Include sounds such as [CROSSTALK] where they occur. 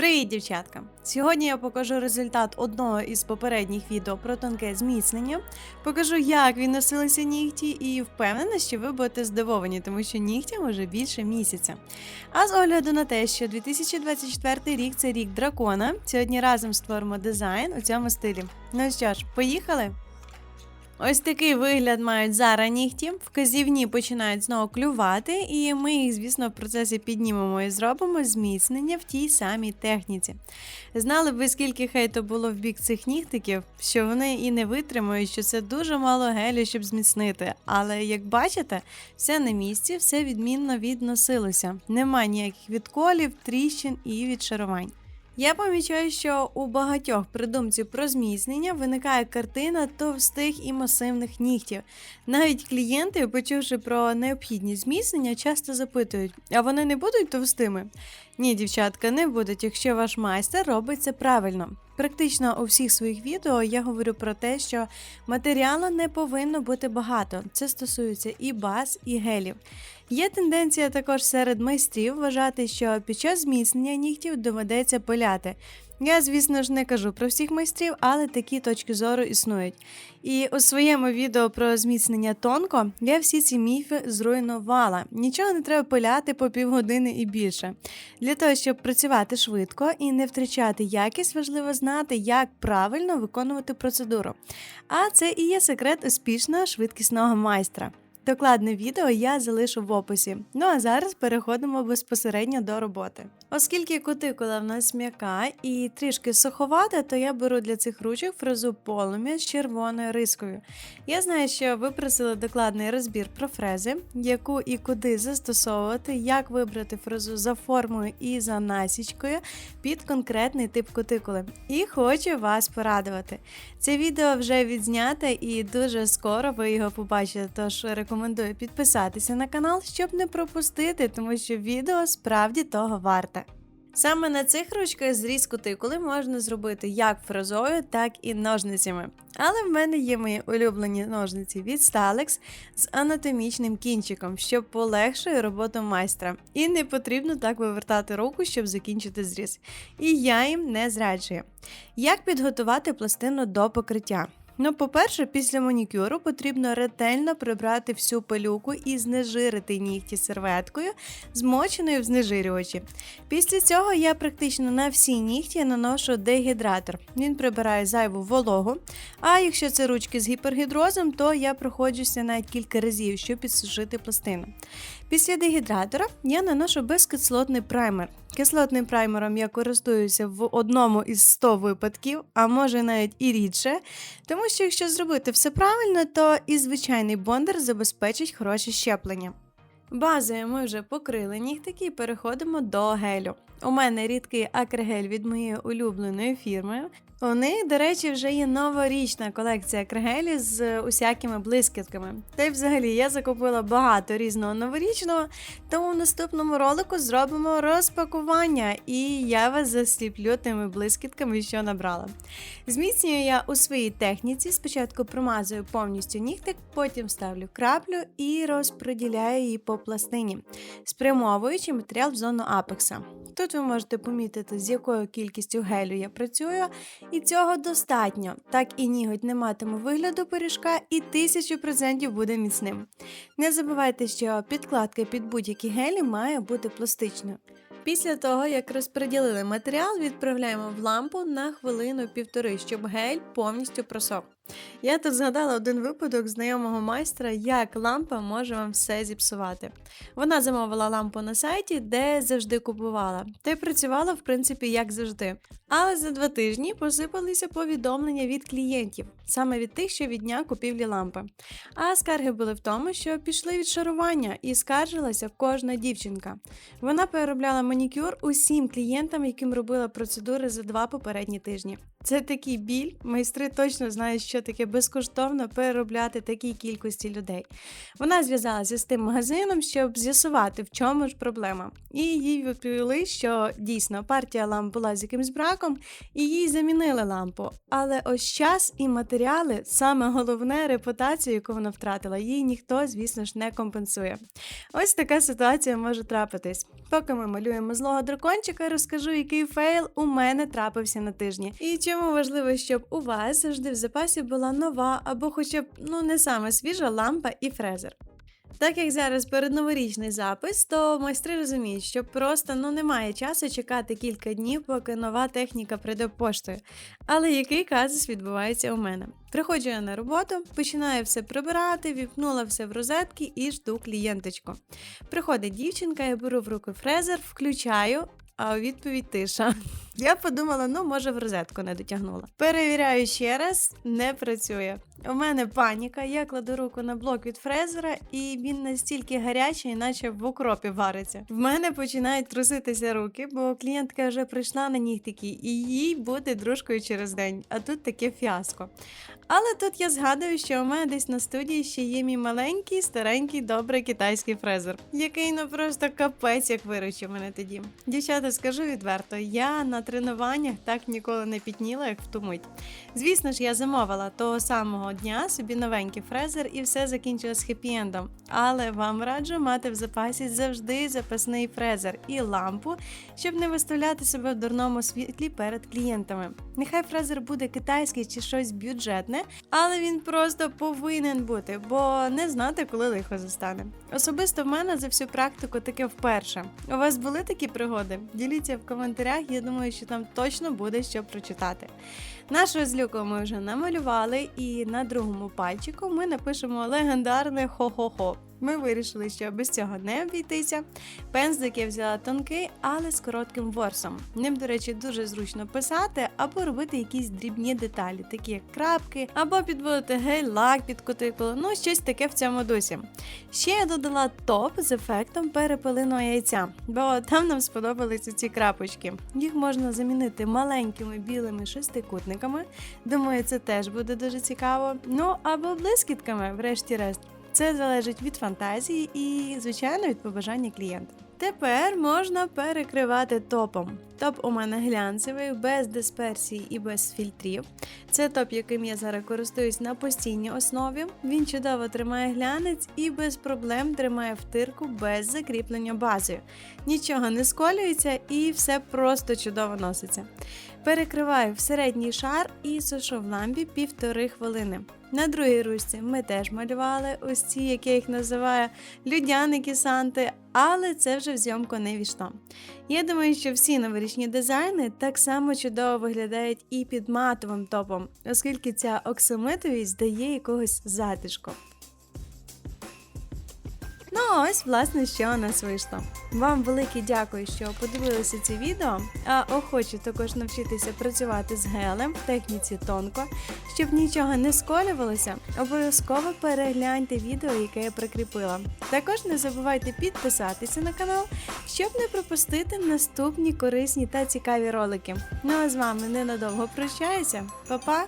Привіт, дівчатка! Сьогодні я покажу результат одного із попередніх відео про тонке зміцнення. Покажу, як відносилися нігті, і впевнена, що ви будете здивовані, тому що нігтям уже більше місяця. А з огляду на те, що 2024 рік це рік дракона, сьогодні разом створимо дизайн у цьому стилі. Ну що ж, поїхали? Ось такий вигляд мають зараз нігті. Вказівні починають знову клювати, і ми їх, звісно, в процесі піднімемо і зробимо зміцнення в тій самій техніці. Знали б ви, скільки хейту було в бік цих нігтиків, що вони і не витримують, що це дуже мало гелю, щоб зміцнити. Але як бачите, все на місці, все відмінно відносилося. Нема ніяких відколів, тріщин і відшарувань. Я помічаю, що у багатьох придумців про зміцнення виникає картина товстих і масивних нігтів. Навіть клієнти, почувши про необхідність зміцнення, часто запитують: а вони не будуть товстими? Ні, дівчатка, не будуть, якщо ваш майстер робить це правильно. Практично у всіх своїх відео я говорю про те, що матеріалу не повинно бути багато. Це стосується і баз, і гелів. Є тенденція також серед майстрів вважати, що під час зміцнення нігтів доведеться пиляти. Я, звісно ж, не кажу про всіх майстрів, але такі точки зору існують. І у своєму відео про зміцнення тонко я всі ці міфи зруйнувала. Нічого не треба пиляти по півгодини і більше. Для того, щоб працювати швидко і не втрачати якість, важливо знати, як правильно виконувати процедуру. А це і є секрет успішного швидкісного майстра. Докладне відео я залишу в описі. Ну а зараз переходимо безпосередньо до роботи. Оскільки кутикула в нас м'яка і трішки суховата, то я беру для цих ручок фрезу полум'я з червоною рискою. Я знаю, що ви просили докладний розбір про фрези, яку і куди застосовувати, як вибрати фрезу за формою і за насічкою під конкретний тип кутикули. І хочу вас порадувати. Це відео вже відзнято і дуже скоро ви його побачите. Тож рекомендую підписатися на канал, щоб не пропустити, тому що відео справді того варте. Саме на цих ручках зріз кутикули можна зробити як фрезою, так і ножницями. Але в мене є мої улюблені ножниці від Stalex з анатомічним кінчиком, що полегшує роботу майстра. І не потрібно так вивертати руку, щоб закінчити зріз. І я їм не зраджую. Як підготувати пластину до покриття? Ну, по-перше, після манікюру потрібно ретельно прибрати всю пилюку і знежирити нігті серветкою, змоченою в знежирювачі. Після цього я практично на всі нігті наношу дегідратор. Він прибирає зайву вологу. А якщо це ручки з гіпергідрозом, то я проходжуся навіть кілька разів, щоб підсушити пластину. Після дегідратора я наношу безкислотний праймер. Кислотним праймером я користуюся в одному із 100 випадків, а може навіть і рідше, тому що якщо зробити все правильно, то і звичайний бондер забезпечить хороше щеплення. Базою ми вже покрили нігтики і переходимо до гелю. У мене рідкий акригель від моєї улюбленої фірми. У них, до речі, вже є новорічна колекція акригелі з усякими блискітками. Та й взагалі я закупила багато різного новорічного, тому в наступному ролику зробимо розпакування, і я вас засліплю тими блискітками, що набрала. Зміцнюю я у своїй техніці. Спочатку промазую повністю нігтик, потім ставлю краплю і розподіляю її по пластині, спрямовуючи матеріал в зону апекса. Тут ви можете помітити, з якою кількістю гелю я працюю, і цього достатньо. Так і ніготь не матиме вигляду пиріжка і 1000% буде міцним. Не забувайте, що підкладка під будь-які гелі має бути пластичною. Після того, як розподілили матеріал, відправляємо в лампу на хвилину-півтори, щоб гель повністю просох. Я тут згадала один випадок знайомого майстра, як лампа може вам все зіпсувати. Вона замовила лампу на сайті, де завжди купувала, та й працювала, в принципі, як завжди. Але за два тижні посипалися повідомлення від клієнтів, саме від тих, що від дня купівлі лампи. А скарги були в тому, що пішли від шарування і скаржилася кожна дівчинка. Вона переробляла манікюр усім клієнтам, яким робила процедури за два попередні тижні. Це такий біль. Майстри точно знають, що таке безкоштовно переробляти такій кількості людей. Вона зв'язалася з тим магазином, щоб з'ясувати, в чому ж проблема. І їй відповіли, що дійсно партія ламп була з якимсь браком, і їй замінили лампу. Але ось час і матеріали, саме головне репутацію, яку вона втратила, їй ніхто, звісно ж, не компенсує. Ось така ситуація може трапитись. Поки ми малюємо злого дракончика, розкажу, який фейл у мене трапився на тижні. І чому важливо, щоб у вас завжди в запасі була нова або хоча б ну не саме свіжа лампа і фрезер. Так як зараз передноворічний запис, то майстри розуміють, що просто ну немає часу чекати кілька днів, поки нова техніка прийде поштою. Але який казус відбувається у мене? Приходжу я на роботу, починаю все прибирати, віпнула все в розетки і жду клієнточку. Приходить дівчинка, я беру в руки фрезер, включаю, а відповідь тиша. [LAUGHS] Я подумала, ну може в розетку не дотягнула. Перевіряю ще раз, не працює. У мене паніка, я кладу руку на блок від фрезера, і він настільки гарячий, наче в окропі вариться. В мене починають труситися руки, бо клієнтка вже прийшла на нігтики, і їй буде дружкою через день. А тут таке фіаско. Але тут я згадую, що у мене десь на студії ще є мій маленький, старенький, добрий китайський фрезер, який ну просто капець як виручив мене тоді. Дівчата, скажу відверто, я на тренуваннях так ніколи не пітніла, як в ту мить. Звісно ж, я замовила того самого дня собі новенький фрезер і все закінчилось хеппі-ендом. Але вам раджу мати в запасі завжди запасний фрезер і лампу, щоб не виставляти себе в дурному світлі перед клієнтами. Нехай фрезер буде китайський чи щось бюджетне, але він просто повинен бути, бо не знати, коли лихо застане. Особисто в мене за всю практику таке вперше. У вас були такі пригоди? Діліться в коментарях, я думаю, що там точно буде що прочитати. Нашу злюку ми вже намалювали, і на другому пальчику ми напишемо легендарне хо-хо-хо. Ми вирішили, що без цього не обійтися. Пензлик я взяла тонкий, але з коротким ворсом. Ним, до речі, дуже зручно писати або робити якісь дрібні деталі, такі як крапки, або підводити гель-лак під кутикулу, ну щось таке в цьому дусі. Ще я додала топ з ефектом перепелиного яйця, бо там нам сподобалися ці крапочки. Їх можна замінити маленькими білими шестикутниками. Думаю, це теж буде дуже цікаво. Ну або блискітками, врешті-решт. Це залежить від фантазії і, звичайно, від побажання клієнта. Тепер можна перекривати топом. Топ у мене глянцевий, без дисперсії і без фільтрів. Це топ, яким я зараз користуюсь на постійній основі. Він чудово тримає глянець і без проблем тримає втирку без закріплення базою. Нічого не сколюється і все просто чудово носиться. Перекриваю в середній шар і сушу в лампі півтори хвилини. На другій ручці ми теж малювали ось ці, як я їх називаю, людяники Санти, але це вже в зйомку не війшло. Я думаю, що всі новорічні дизайни так само чудово виглядають і під матовим топом, оскільки ця оксамитовість дає якогось затишку. Ну, а ось, власне, що у нас вийшло. Вам велике дякую, що подивилися це відео. А охочу також навчитися працювати з гелем в техніці тонко, щоб нічого не сколювалося. Обов'язково перегляньте відео, яке я прикріпила. Також не забувайте підписатися на канал, щоб не пропустити наступні корисні та цікаві ролики. Ну а з вами ненадовго прощаюся. Па-па!